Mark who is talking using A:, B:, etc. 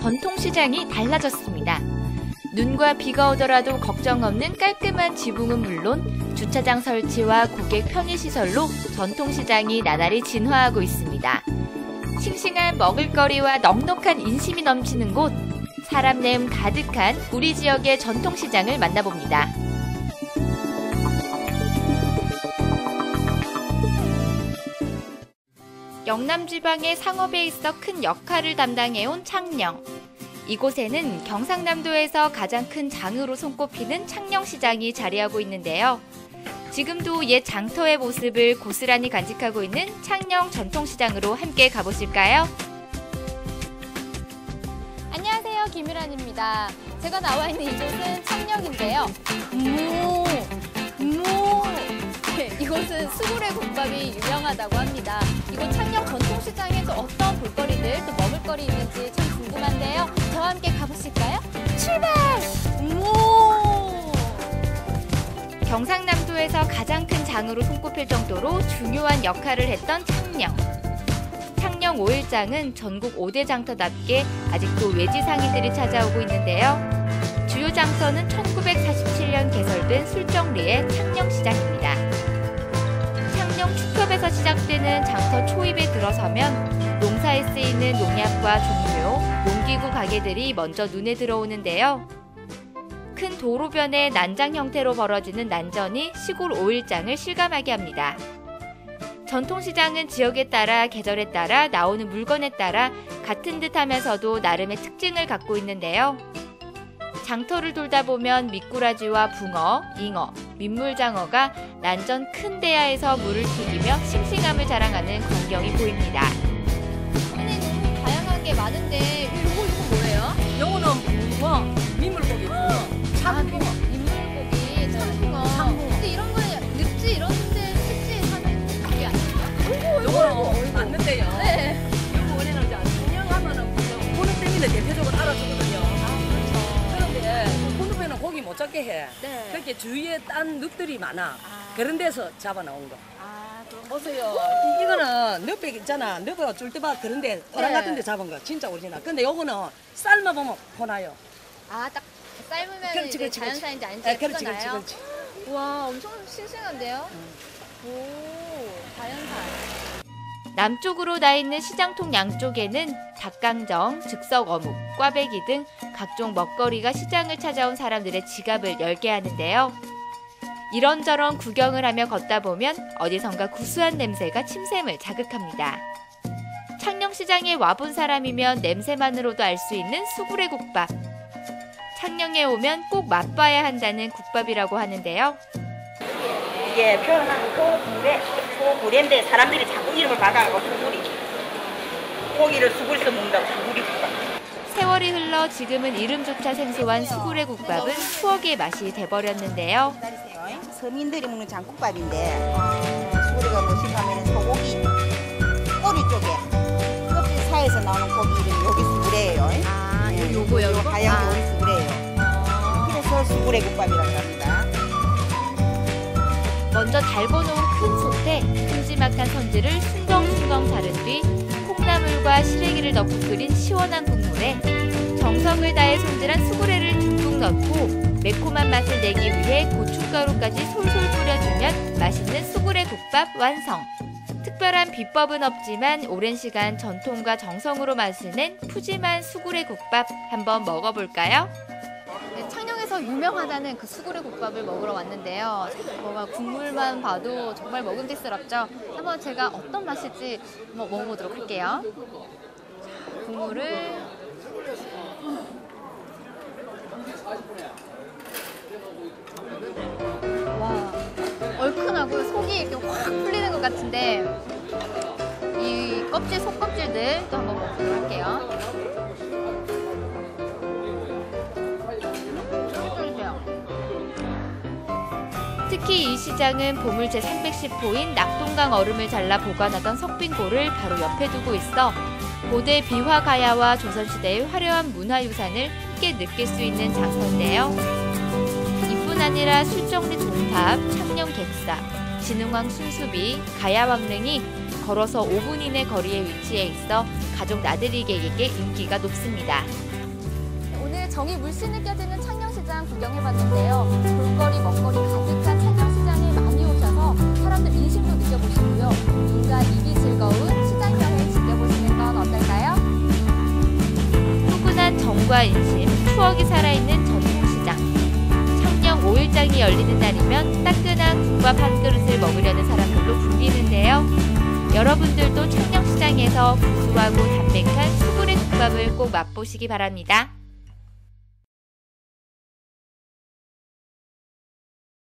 A: 전통시장이 달라졌습니다. 눈과 비가 오더라도 걱정 없는 깔끔한 지붕은 물론 주차장 설치와 고객 편의시설로 전통시장이 나날이 진화하고 있습니다. 싱싱한 먹을거리와 넉넉한 인심이 넘치는 곳, 사람 내음 가득한 우리 지역의 전통시장을 만나봅니다. 영남 지방의 상업에 있어 큰 역할을 담당해온 창녕. 이곳에는 경상남도에서 가장 큰 장으로 손꼽히는 창녕시장이 자리하고 있는데요. 지금도 옛 장터의 모습을 고스란히 간직하고 있는 창녕 전통시장으로 함께 가보실까요? 안녕하세요, 김유란입니다. 제가 나와 있는 이곳은 창녕인데요. 오, 오. 네, 이곳은 수구레 국밥이 유명하다고 합니다. 이곳 창녕 전통시장에서 어떤 볼거리들 또 먹을거리 있는지 참 궁금한데요. 저와 함께 가보실까요? 출발! 오! 경상남도에서 가장 큰 장으로 손꼽힐 정도로 중요한 역할을 했던 창녕. 창녕 5일장은 전국 5대 장터답게 아직도 외지 상인들이 찾아오고 있는데요. 주요 장터는 1947년 개설된 술정리의 창녕시장입니다. 창녕 축협에서 시작되는 장터 초입에 들어서면 농사에 쓰이는 농약과 종료, 농기구 가게들이 먼저 눈에 들어오는데요. 큰 도로변에 난장 형태로 벌어지는 난전이 시골 5일장을 실감하게 합니다. 전통시장은 지역에 따라 계절에 따라 나오는 물건에 따라 같은 듯 하면서도 나름의 특징을 갖고 있는데요. 장터를 돌다 보면 미꾸라지와 붕어, 잉어, 민물장어가 난전 큰 대야에서 물을 튀기며 싱싱함을 자랑하는 광경이 보입니다.
B: 너무 다양한 게 많은데
C: 잡게 해
B: 네.
C: 그렇게 주위에 딴 늪들이 많아
B: 아.
C: 그런 데서 잡아 나온 거
B: 아, 그럼
C: 보세요 이거는 늪에 있잖아 늪에 쫄대밭 그런데 호랑
B: 네.
C: 같은 데 잡은 거 진짜 오리지널 근데 요거는 삶아보면 보나요
B: 아, 딱 삶으면
C: 그렇지,
B: 이제
C: 그렇지, 그렇지.
B: 자연산인지 아닌지
C: 네, 그렇지 그렇지? 그렇지
B: 와, 엄청 싱싱한데요? 오, 자연산.
A: 남쪽으로 나 있는 시장통 양쪽에는 닭강정, 즉석 어묵, 꽈배기 등 각종 먹거리가 시장을 찾아온 사람들의 지갑을 열게 하는데요. 이런저런 구경을 하며 걷다 보면 어디선가 구수한 냄새가 침샘을 자극합니다. 창녕시장에 와본 사람이면 냄새만으로도 알 수 있는 수구레 국밥. 창녕에 오면 꼭 맛봐야 한다는 국밥이라고 하는데요.
D: 이게 표현하는 소구레, 소구레인데 사람들이 자 꾸 이름을 바꿔가고 수구리. 고기를 수구리서 먹는다고 수구리 국밥.
A: 세월이 흘러 지금은 이름조차 생소한 수구레 국밥은 추억의 맛이 돼버렸는데요.
D: 서민들이 먹는 장국밥인데 수구리가 뭐시 하면 소고기 꼬리 쪽에 껍질 사이에서 나오는 고기 이름이 여기 수구레예요.
B: 아,
D: 예,
B: 요거요?
D: 하얀 게
B: 아.
D: 여기 수구레예요. 그래서 수구레 국밥이라고 합니다.
A: 먼저 달궈 놓은 큰 솥에 큼지막한 선지를 숭덩숭덩 자른 뒤 콩나물과 시래기를 넣고 끓인 시원한 국물에 정성을 다해 손질한 수구레를 듬뿍 넣고 매콤한 맛을 내기 위해 고춧가루까지 솔솔 뿌려주면 맛있는 수구레 국밥 완성. 특별한 비법은 없지만 오랜 시간 전통과 정성으로 맛을 낸 푸짐한 수구레 국밥 한번 먹어볼까요?
B: 네, 창녕에서 유명하다는 그 수구레 국밥을 먹으러 왔는데요. 뭔가 국물만 봐도 정말 먹음직스럽죠. 한번 제가 어떤 맛일지 한번 먹어보도록 할게요. 자, 국물을 와 얼큰하고 속이 이렇게 확 풀리는 것 같은데 이 껍질 속껍질들 또 한번 먹어보도록 할게요.
A: 특히 이 시장은 보물 제 310호인 낙동강 얼음을 잘라 보관하던 석빙고를 바로 옆에 두고 있어 고대 비화 가야와 조선시대의 화려한 문화유산을 함께 느낄 수 있는 장소인데요. 이뿐 아니라 술정리 동탑, 창녕 객사, 진흥왕 순수비, 가야왕릉이 걸어서 5분 이내 거리에 위치해 있어 가족 나들이객에게 인기가 높습니다.
B: 오늘 정이 물씬 느껴지는 창녕시장 구경해봤는데요. 볼거리,
A: 정과 인심, 추억이 살아있는 전통시장. 창녕 5일장이 열리는 날이면 따끈한 국밥 한 그릇을 먹으려는 사람들로 붐비는데요. 여러분들도 창녕시장에서 구수하고 담백한 수구레 국밥을 꼭 맛보시기 바랍니다.